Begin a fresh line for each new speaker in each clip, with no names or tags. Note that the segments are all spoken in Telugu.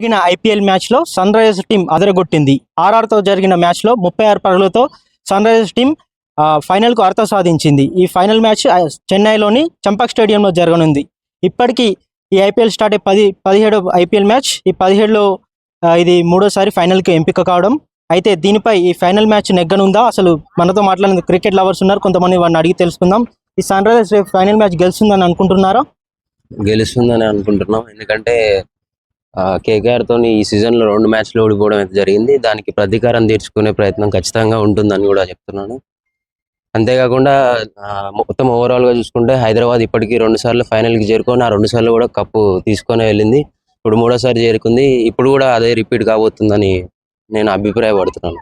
జరిగిన ఐపీఎల్ మ్యాచ్లో సన్ రైజర్స్ టీం అదరగొట్టింది. ఆర్ఆర్తో జరిగిన మ్యాచ్లో ముప్పై ఆరు పరుగులతో సన్ రైజర్స్ టీం ఫైనల్కు అర్హత సాధించింది. ఈ ఫైనల్ మ్యాచ్ చెన్నైలోని చంపక్ స్టేడియంలో జరగనుంది. ఇప్పటికీ ఈ ఐపీఎల్ స్టార్ట్ అయ్యే పది పదిహేడు ఐపీఎల్ మ్యాచ్ ఈ పదిహేడులో ఇది మూడోసారి ఫైనల్కి ఎంపిక కావడం. అయితే దీనిపై ఈ ఫైనల్ మ్యాచ్ నెగ్గనుందా? అసలు మనతో మాట్లాడిన క్రికెట్ లవర్స్ ఉన్నారు కొంతమంది వాడిని అడిగి తెలుసుకుందాం. ఈ సన్ రైజర్స్ ఫైనల్ మ్యాచ్ గెలుస్తుందని అనుకుంటున్నారా?
గెలుస్తుందని అనుకుంటున్నాం. ఎందుకంటే కేకేఆర్ తోని ఈ సీజన్లో రెండు మ్యాచ్లు ఓడిపోవడం అయితే జరిగింది. దానికి ప్రతీకారం తీర్చుకునే ప్రయత్నం ఖచ్చితంగా ఉంటుందని కూడా చెప్తున్నాను. అంతేకాకుండా మొత్తం ఓవరాల్గా చూసుకుంటే హైదరాబాద్ ఇప్పటికీ రెండు సార్లు ఫైనల్కి చేరుకొని ఆ రెండు సార్లు కూడా కప్పు తీసుకొని వెళ్ళింది. ఇప్పుడు మూడోసారి చేరుకుంది. ఇప్పుడు కూడా అదే రిపీట్ కాబోతుందని నేను అభిప్రాయపడుతున్నాను.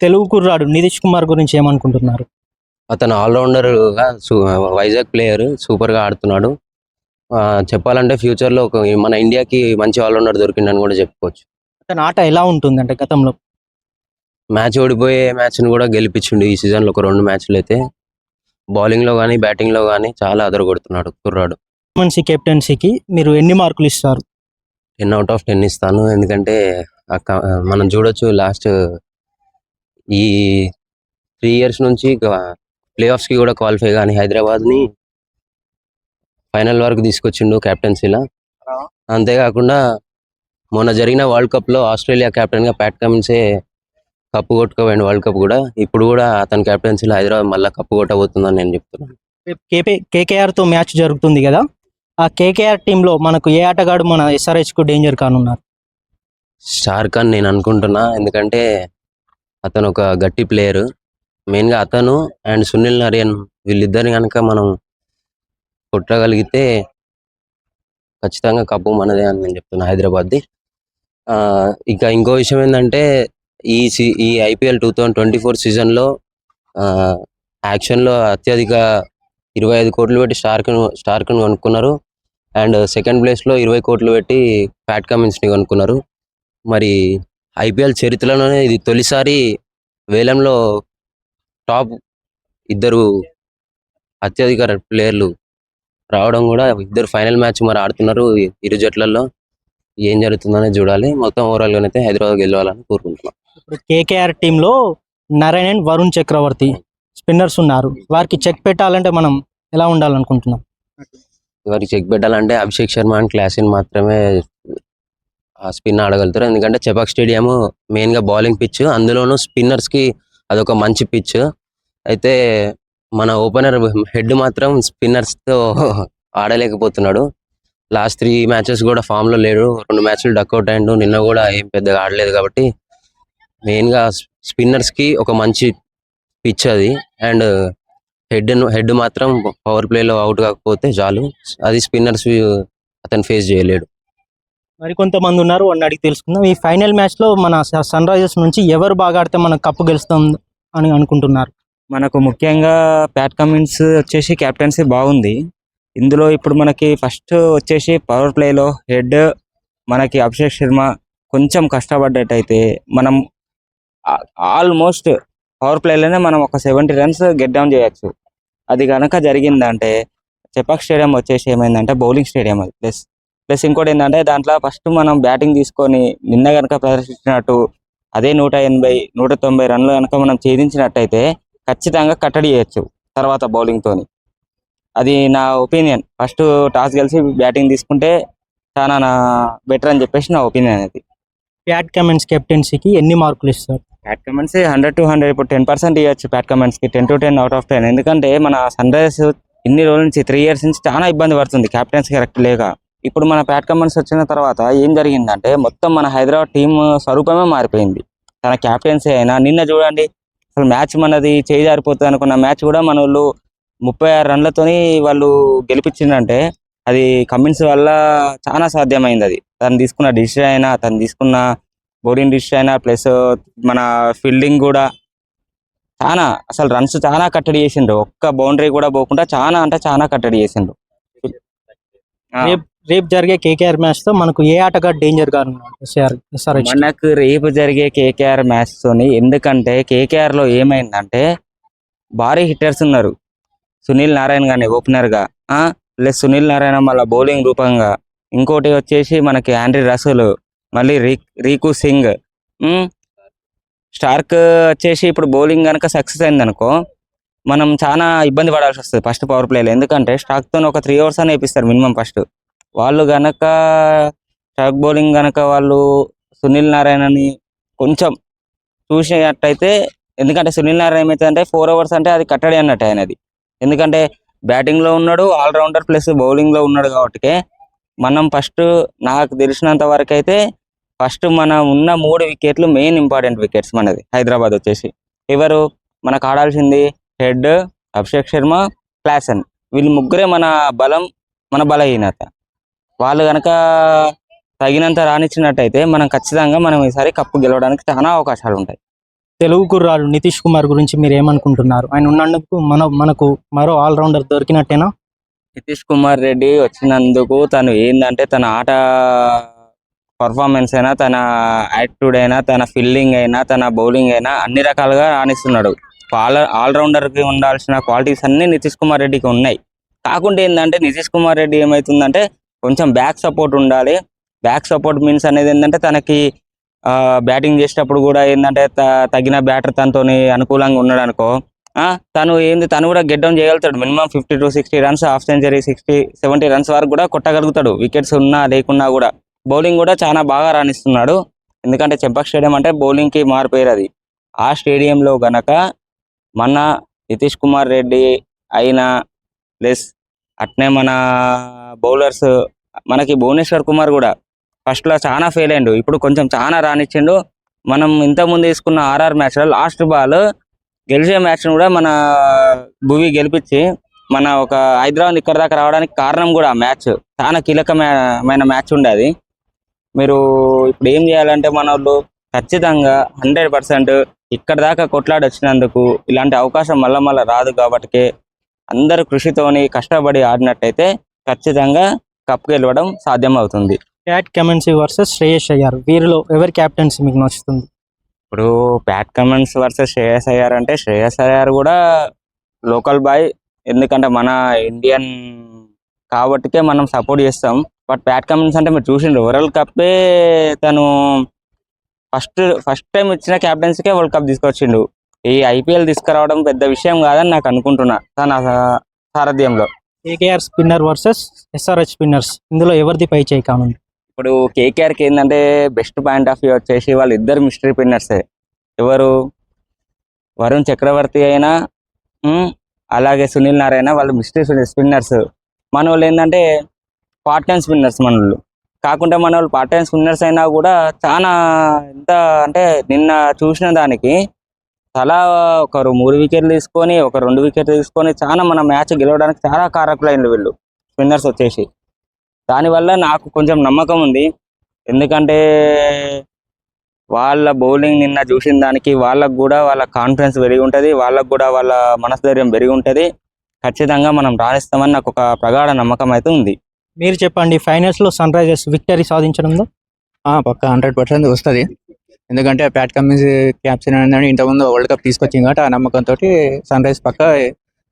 తెలుగు కుర్రాడు నితీష్ కుమార్ గురించి ఏమనుకుంటున్నారు?
అతను ఆల్రౌండర్గా సు- వైజాగ్ ప్లేయర్ సూపర్గా ఆడుతున్నాడు. చెప్పాలంటే ఫ్యూచర్లో మన ఇండియాకి మంచి ఆల్రౌండర్ దొరికిందని కూడా చెప్పుకోవచ్చు.
అతని ఆట ఎలా ఉంటుంది అంటే గతంలో?
మ్యాచ్ ఓడిపోయే మ్యాచ్ని కూడా గెలిపించిండు ఈ సీజన్లో ఒక రెండు మ్యాచ్లు అయితే. బౌలింగ్లో కానీ బ్యాటింగ్లో కానీ చాలా అదరగొడుతున్నాడు కుర్రాడు.
మనిషి కెప్టెన్సీకి మీరు ఎన్ని మార్కులు ఇస్తారు?
టెన్ అవుట్ ఆఫ్ టెన్ ఇస్తాను. ఎందుకంటే మనం చూడొచ్చు లాస్ట్ ఈ త్రీ ఇయర్స్ నుంచి ప్లే ఆఫ్స్కి కూడా క్వాలిఫై కానీ హైదరాబాద్ని ఫైనల్ వరకు తీసుకొచ్చిండు కెప్టెన్సీలా అంతేకాకుండా మొన్న జరిగిన వరల్డ్ కప్లో ఆస్ట్రేలియా కెప్టెన్గా ప్యాట్ కమిన్సే కప్పు కొట్టుకోపోయింది వరల్డ్ కప్ కూడా. ఇప్పుడు కూడా అతని కెప్టెన్సీలో హైదరాబాద్ మళ్ళీ కప్పు కొట్టబోతుందని నేను చెప్తున్నాను
కేపే కేకేఆర్తో మ్యాచ్ జరుగుతుంది కదా? ఆ కేకేఆర్ టీంలో మనకు ఏ ఆటగాడు మన ఎస్ఆర్హెచ్కు డేంజర్ కానున్నారు?
షార్క్ అని నేను అనుకుంటున్నా. ఎందుకంటే అతను ఒక గట్టి ప్లేయర్. మెయిన్గా అతను అండ్ సునీల్ నరియన్ వీళ్ళిద్దరిని కనుక మనం కొట్టగలిగితే ఖచ్చితంగా కప్పు మనదే అని నేను చెప్తున్నా హైదరాబాద్ది. ఆ, ఇంకా ఇంకో విషయం ఏంటంటే ఈ సి ఈ IPL two thousand twenty four సీజన్లో యాక్షన్లో అత్యధిక ఇరవై ఐదు కోట్లు పెట్టి స్టార్క్ను స్టార్క్ను కొనుక్కున్నారు. అండ్ సెకండ్ ప్లేస్లో ఇరవై కోట్లు పెట్టి ప్యాట్ కమిన్స్ని కొనుక్కున్నారు. మరి ఐపీఎల్ చరిత్రలోనే ఇది తొలిసారి వేలంలో టాప్ ఇద్దరు అత్యధిక ప్లేయర్లు రావడం కూడా ఇద్దరు ఫైనల్ మ్యాచ్ మరి ఆడుతున్నారు ఇరు జట్లలో. ఏం జరుగుతుందనే చూడాలి. మొత్తం ఓవరాల్ గానైతే హైదరాబాద్ గెలవాలని కోరుకుంటున్నాం.
ఇప్పుడు కేకేఆర్ టీంలో నారాయణన్ వరుణ్ చక్రవర్తి స్పిన్నర్స్ ఉన్నారు. వారికి చెక్ పెట్టాలంటే మనం ఎలా ఉండాలనుకుంటున్నాం?
వారికి చెక్ పెట్టాలంటే అభిషేక్ శర్మ అండ్ క్లాసిన్ మాత్రమే ఆ స్పిన్ ఆడగలుగుతారు. ఎందుకంటే చెపాక్ స్టేడియం మెయిన్గా బౌలింగ్ పిచ్ అందులోనూ స్పిన్నర్స్కి అదొక మంచి పిచ్. అయితే మన ఓపెనర్ హెడ్ మాత్రం స్పిన్నర్స్తో ఆడలేకపోతున్నాడు. లాస్ట్ త్రీ మ్యాచెస్ కూడా ఫామ్లో లేడు. రెండు మ్యాచ్లు డక్అవుట్ అయ్యిండు. నిన్న కూడా ఏం పెద్దగా ఆడలేదు కాబట్టి మెయిన్ స్పిన్నర్స్కి స్పిన్నర్స్కి ఒక మంచి పిచ్ అది. అండ్ హెడ్ హెడ్ మాత్రం పవర్ ప్లే లో అవుట్ కాకపోతే చాలు. అది స్పిన్నర్స్ అతను ఫేస్ చేయలేడు.
మరి కొంతమంది ఉన్నారు. వాడిని అడిగి తెలుసుకుందాం. ఈ ఫైనల్ మ్యాచ్లో మన సన్ రైజర్స్ నుంచి ఎవరు బాగా ఆడితే మన కప్పు గెలుస్తాం అని అనుకుంటున్నారు?
మనకు ముఖ్యంగా ప్యాట్ కమిన్స్ వచ్చేసి కెప్టెన్సీ బాగుంది. ఇందులో ఇప్పుడు మనకి ఫస్ట్ వచ్చేసి పవర్ ప్లేలో హెడ్ మనకి అభిషేక్ శర్మ కొంచెం కష్టపడ్డట్టయితే మనం ఆల్మోస్ట్ పవర్ ప్లేలోనే మనం ఒక సెవెంటీ రన్స్ గెట్ డౌన్ చేయొచ్చు. అది కనుక జరిగిందంటే చెపాక్ స్టేడియం వచ్చేసి ఏమైందంటే బౌలింగ్ స్టేడియం అది. ప్లస్ ప్లస్ ఇంకోటి ఏంటంటే దాంట్లో ఫస్ట్ మనం బ్యాటింగ్ తీసుకొని నిన్న కనుక ప్రదర్శించినట్టు అదే నూట ఎనభై నూట తొంభై రన్లు కనుక మనం ఛేదించినట్టయితే ఖచ్చితంగా కట్టడి చేయొచ్చు తర్వాత బౌలింగ్ తోని. అది నా ఒపీనియన్ ఫస్ట్ టాస్ గెలిచి బ్యాటింగ్ తీసుకుంటే చాలా నా బెటర్ అని చెప్పేసి నా ఒపీనియన్ అది.
ప్యాట్ కమెన్స్ కెప్టెన్సీకి ఎన్ని మార్కులు ఇస్తారు?
Pat Cummins hundred to hundred ఇప్పుడు టెన్ పర్సెంట్ ఇవ్వచ్చు Pat కమెంట్స్కి. Ten to ten out of ten ఎందుకంటే మన సన్ రైజర్స్ ఇన్ని రోజుల నుంచి త్రీ ఇయర్స్ నుంచి చాలా ఇబ్బంది పడుతుంది క్యాప్టెన్స్ కరెక్ట్ లేక. ఇప్పుడు మన ప్యాట్ కమెంట్స్ వచ్చిన తర్వాత ఏం జరిగిందంటే మొత్తం మన హైదరాబాద్ టీం స్వరూపమే మారిపోయింది. తన క్యాప్టెన్సీ అయినా నిన్న చూడండి అసలు మ్యాచ్ మనది చేయి అనుకున్న మ్యాచ్ కూడా మన వాళ్ళు ముప్పై ఆరు రన్లతోని వాళ్ళు గెలిపించిందంటే అది కమిన్స్ వల్ల చాలా సాధ్యమైంది అది. తను తీసుకున్న డిసిషన్ అయినా తను తీసుకున్న బౌలింగ్ డిసిషన్ అయినా ప్లస్ మన ఫీల్డింగ్ కూడా చాలా అసలు రన్స్ చాలా కట్టడి చేసిండ్రు. ఒక్క బౌండరీ కూడా పోకుండా చాలా అంటే చాలా కట్టడి చేసిండ్రు.
రేపు జరిగే కేకేఆర్ మ్యాచ్తో మనకు ఏ ఆటగాడు డేంజర్గా
మనకు రేపు జరిగే కేకేఆర్ మ్యాచ్ తోని ఎందుకంటే కేకేఆర్లో ఏమైందంటే భారీ హిట్టర్స్ ఉన్నారు. సునీల్ నారాయణ గాని ఓపెనర్గా ఆ? ప్లస్ సునీల్ నారాయణ మళ్ళీ బౌలింగ్ రూపంగా. ఇంకోటి వచ్చేసి మనకి ఆండ్రీ రసూల్ మళ్ళీ రీ రీకు సింగ్. స్టార్క్ వచ్చేసి ఇప్పుడు బౌలింగ్ కనుక సక్సెస్ అయిందనుకో మనం చాలా ఇబ్బంది పడాల్సి వస్తుంది ఫస్ట్ పవర్ ప్లేలో ఎందుకంటే స్టాక్తో ఒక త్రీ అవర్స్ అని వేపిస్తారు మినిమం ఫస్ట్ వాళ్ళు గనక స్టాక్ బౌలింగ్ గనక వాళ్ళు సునీల్ నారాయణని కొంచెం చూసినట్టయితే ఎందుకంటే సునీల్ నారాయణ ఏమైతే ఫోర్ అవర్స్ అంటే అది కట్టడి అన్నట్టు ఆయనది. ఎందుకంటే బ్యాటింగ్లో ఉన్నాడు ఆల్రౌండర్ ప్లస్ బౌలింగ్లో ఉన్నాడు కాబట్టి మనం ఫస్ట్ నాకు తెలిసినంత వరకు అయితే ఫస్ట్ మనం ఉన్న మూడు వికెట్లు మెయిన్ ఇంపార్టెంట్ వికెట్స్ మనది హైదరాబాద్ వచ్చేసి. ఎవరు? మనకు ఆడాల్సింది హెడ్ అభిషేక్ శర్మ క్లాసన్. వీళ్ళు ముగ్గురే మన బలం మన బలహీనత. వాళ్ళు కనుక తగినంత రాణించినట్టయితే మనం ఖచ్చితంగా మనం ఈసారి కప్పు గెలవడానికి చాలా అవకాశాలు ఉంటాయి.
తెలుగు కుర్రాడు నితీష్ కుమార్ గురించి మీరు ఏమనుకుంటున్నారు? ఆయన ఉన్నందుకు మన మనకు మరో ఆల్రౌండర్ దొరికినట్టేనా?
నితీష్ కుమార్ రెడ్డి వచ్చినందుకు తను ఏంటంటే తన ఆట పర్ఫార్మెన్స్ అయినా తన యాటిట్యూడ్ అయినా తన ఫీల్డింగ్ అయినా తన బౌలింగ్ అయినా అన్ని రకాలుగా రాణిస్తున్నాడు. ఆల్ ఆల్రౌండర్కి ఉండాల్సిన క్వాలిటీస్ అన్ని నితీష్ కుమార్ రెడ్డికి ఉన్నాయి. కాకుండా ఏంటంటే నితీష్ కుమార్ రెడ్డి ఏమవుతుందంటే కొంచెం బ్యాక్ సపోర్ట్ ఉండాలి. బ్యాక్ సపోర్ట్ మీన్స్ అనేది ఏంటంటే తనకి బ్యాటింగ్ చేసేటప్పుడు కూడా ఏంటంటే త- తగిన బ్యాటర్ తనతోని అనుకూలంగా ఉన్నాడు అనుకో తను ఏంది తను కూడా గెట్ డౌన్ చేయగలుగుతాడు. Minimum fifty to sixty runs half century sixty seventy runs వరకు కూడా కొట్టగలుగుతాడు. వికెట్స్ ఉన్నా లేకున్నా కూడా. బౌలింగ్ కూడా చాలా బాగా రాణిస్తున్నాడు. ఎందుకంటే చెంపక్ స్టేడియం అంటే బౌలింగ్కి కి మారిపోయారు అది. ఆ స్టేడియంలో గనక మన నితీష్ కుమార్ రెడ్డి అయినా ప్లస్ అట్నే మన బౌలర్స్ మనకి భువనేశ్వర్ కుమార్ కూడా ఫస్ట్లో చాలా ఫెయిల్ అయిండు. ఇప్పుడు కొంచెం చాలా రానిచ్చిండు. మనం ఇంతకుముందు తీసుకున్న ఆర్ఆర్ మ్యాచ్లో లాస్ట్ బాల్ గెలిచే మ్యాచ్ కూడా మన భువి గెలిపించి మన ఒక హైదరాబాద్ ఇక్కడ దాకా రావడానికి కారణం కూడా ఆ మ్యాచ్. చాలా కీలకమైన మ్యాచ్ ఉండేది మీరు ఇప్పుడు ఏం చేయాలంటే మన వాళ్ళు ఖచ్చితంగా హండ్రెడ్ పర్సెంట్ ఇక్కడ దాకా కొట్లాడి వచ్చినందుకు ఇలాంటి అవకాశం మళ్ళా మళ్ళీ రాదు కాబట్టి అందరు కృషితోని కష్టపడి ఆడినట్టయితే ఖచ్చితంగా కప్ గెలవడం సాధ్యం అవుతుంది
క్యాట్ కెమెన్సీ వర్సెస్ శ్రేయస్ అయ్యారు. వీరిలో ఎవరి క్యాప్టెన్సీ మీకు నచ్చుతుంది?
ఇప్పుడు Pat Cummins versus Shreyas Iyer అంటే శ్రేయస్ అయ్యార్ కూడా లోకల్ బాయ్. ఎందుకంటే మన ఇండియన్ కాబట్టికే మనం సపోర్ట్ చేస్తాం. బట్ ప్యాట్ కమెంట్స్ అంటే మీరు చూసిండ్రు వరల్డ్ కప్పే తను ఫస్ట్ ఫస్ట్ టైం ఇచ్చిన క్యాప్టెన్సీకే వరల్డ్ కప్ తీసుకొచ్చిండు. ఈ ఐపీఎల్ తీసుకురావడం పెద్ద విషయం కాదని నాకు అనుకుంటున్నా తన సారథ్యంలో.
KKR spinner versus SRH spinners. ఇందులో ఎవరిది పై చేయి కానుంది?
ఇప్పుడు కేకేఆర్కి ఏంటంటే బెస్ట్ పాయింట్ ఆఫ్ వ్యూ వచ్చేసి వాళ్ళు ఇద్దరు మిస్టరీ స్పిన్నర్సే. ఎవరు? వరుణ్ చక్రవర్తి అయినా ఉమ్, అలాగే సునీల్ నారాయణ వాళ్ళు మిస్టరీ స్పిన్నర్స్. మన వాళ్ళు ఏంటంటే పార్ట్ టైం స్పిన్నర్స్ మన వాళ్ళు కాకుండా మన వాళ్ళు పార్ట్ టైం స్పిన్నర్స్ అయినా కూడా చాలా ఎంత అంటే నిన్న చూసిన దానికి తలా ఒకరు మూడు వికెట్లు తీసుకొని ఒక రెండు వికెట్లు తీసుకొని చాలా మన మ్యాచ్ గెలవడానికి చాలా కారకులైన వీళ్ళు స్పిన్నర్స్ వచ్చేసి. దానివల్ల నాకు కొంచెం నమ్మకం ఉంది. ఎందుకంటే వాళ్ళ బౌలింగ్ నిన్న చూసిన దానికి వాళ్ళకు కూడా వాళ్ళ కాన్ఫిడెన్స్ పెరిగి ఉంటుంది వాళ్ళకు కూడా వాళ్ళ మనస్థైర్యం పెరిగి ఉంటుంది. ఖచ్చితంగా మనం రాణిస్తామని నాకు ఒక ప్రగాఢ నమ్మకం అయితే ఉంది.
మీరు చెప్పండి ఫైనల్స్లో సన్ రైజర్స్ విక్టరీ సాధించడంలో?
పక్క హండ్రెడ్ పర్సెంట్ వస్తుంది. ఎందుకంటే ప్యాట్ కమిన్స్ క్యాప్టెన్ అనేది ఇంతకుముందు వరల్డ్ కప్ తీసుకొచ్చింది కాబట్టి ఆ నమ్మకంతో సన్ రైజ్ పక్క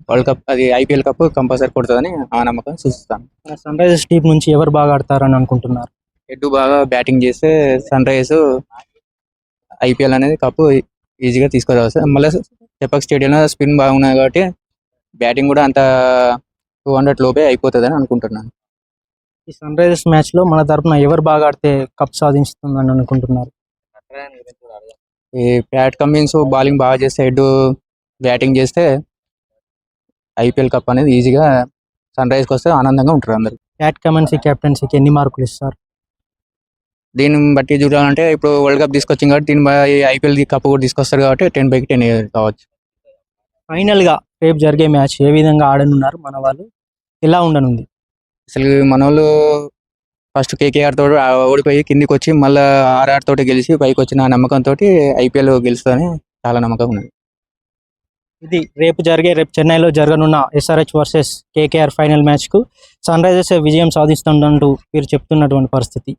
వరల్డ్ కప్ అది ఐపీఎల్ కప్ కంపల్సరీ కొడుతుందని ఆ నమ్మకం సూచిస్తాను
సన్ రైజర్స్ టీం నుంచి ఎవరు బాగా ఆడతారని అనుకుంటున్నారు?
ఎడ్డు బాగా బ్యాటింగ్ చేస్తే సన్ రైజ్ ఐపీఎల్ అనేది కప్ ఈజీగా తీసుకురావచ్చు. మళ్ళీ చెపక్ స్టేడియంలో స్పిన్ బాగున్నాయి కాబట్టి బ్యాటింగ్ కూడా అంత టూ హండ్రెడ్ లోపే అయిపోతుందని అనుకుంటున్నాను.
ఈ సన్ రైజర్స్ మ్యాచ్లో మన తరపున ఎవరు బాగా ఆడితే కప్ సాధిస్తుందని అనుకుంటున్నారు?
ఈ ప్యాట్ కమిన్స్ బౌలింగ్ బాగా చేస్తే హెడ్ బ్యాటింగ్ చేస్తే ఐపీఎల్ కప్ అనేది ఈజీగా సన్ రైజ్కి వస్తే ఆనందంగా ఉంటారు అందరు.
క్యాట్ కమెన్సీ కెప్టెన్సీకి ఎన్ని మార్కులు ఇస్తారు?
దీన్ని బట్టి చూడాలంటే ఇప్పుడు వరల్డ్ కప్ తీసుకొచ్చింది కాబట్టి దీని ఐపీఎల్ కప్ కూడా తీసుకొస్తారు కాబట్టి టెన్ బైకి టెన్ కావచ్చు.
ఫైనల్గా రేపు జరిగే మ్యాచ్ ఏ విధంగా ఆడనున్నారు మన వాళ్ళు? ఎలా ఉండనుంది?
అసలు మన వాళ్ళు ఫస్ట్ కేకేఆర్ తోటి ఓడిపోయి కిందికి వచ్చి మళ్ళీ ఆర్ఆర్ తోటి గెలిచి పైకి వచ్చిన నమ్మకంతో ఐపీఎల్ గెలుస్తుందని చాలా నమ్మకం ఉన్నది.
ఇది రేపు జరిగే రేపు చెన్నైలో జరగనున్న ఎస్ఆర్హెచ్ వర్సెస్ కేకేఆర్ ఫైనల్ మ్యాచ్కు సన్ రైజర్స్ విజయం సాధిస్తుందంటూ మీరు చెప్తున్నటువంటి పరిస్థితి.